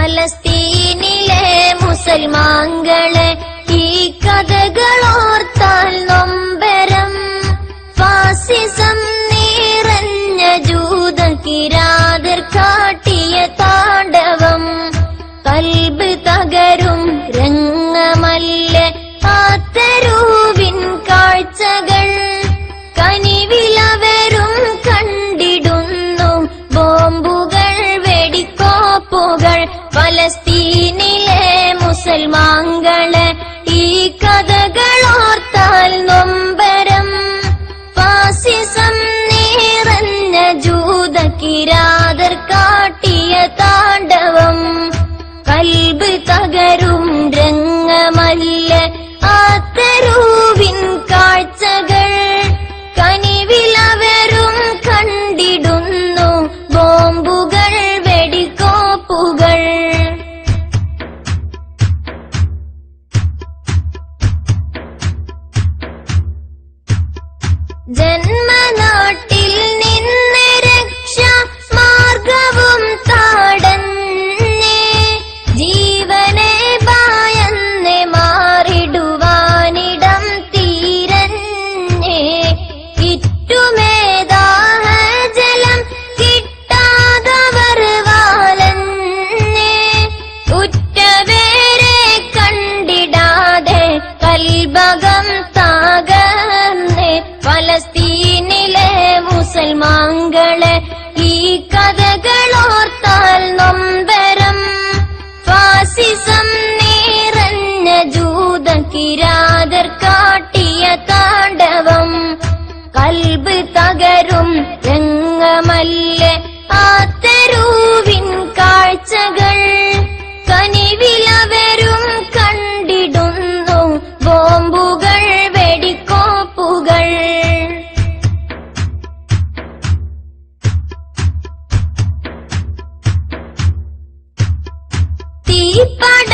ഫലസ്തീനിലെ മുസൽമാങ്ങളെ ഈ കഥകളോർത്താൽ നൊമ്പരം. ഫാസിസം നിറഞ്ഞ ജൂത മുസൽമാൻകളെ ഈ കഥകളോർത്താൽ Then ഈ കഥകളോർത്താൽ നൊമ്പരം. ഫാസിസം നേറഞ്ഞ ജൂത കിരാതർ കാട്ടിയ താണ്ഡവം. കൽബ് തകരും രംഗമല്ല. தீப்பட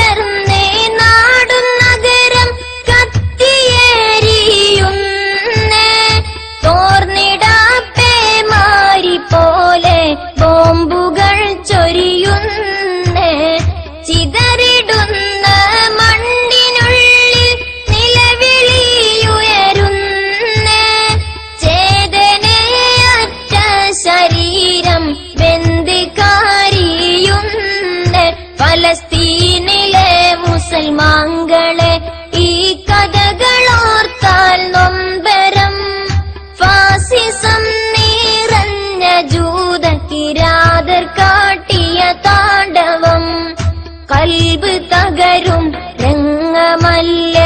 ഫലസ്തീനിലെ മുസൽമാങ്ങളെ ഈ കഥകളോർത്താൽ നൊമ്പരം. ഫാസിസം നീറഞ്ഞ ജൂത കിരാതർ കാട്ടിയ താണ്ഡവം. കൽബ് തകരും രംഗമല്ലേ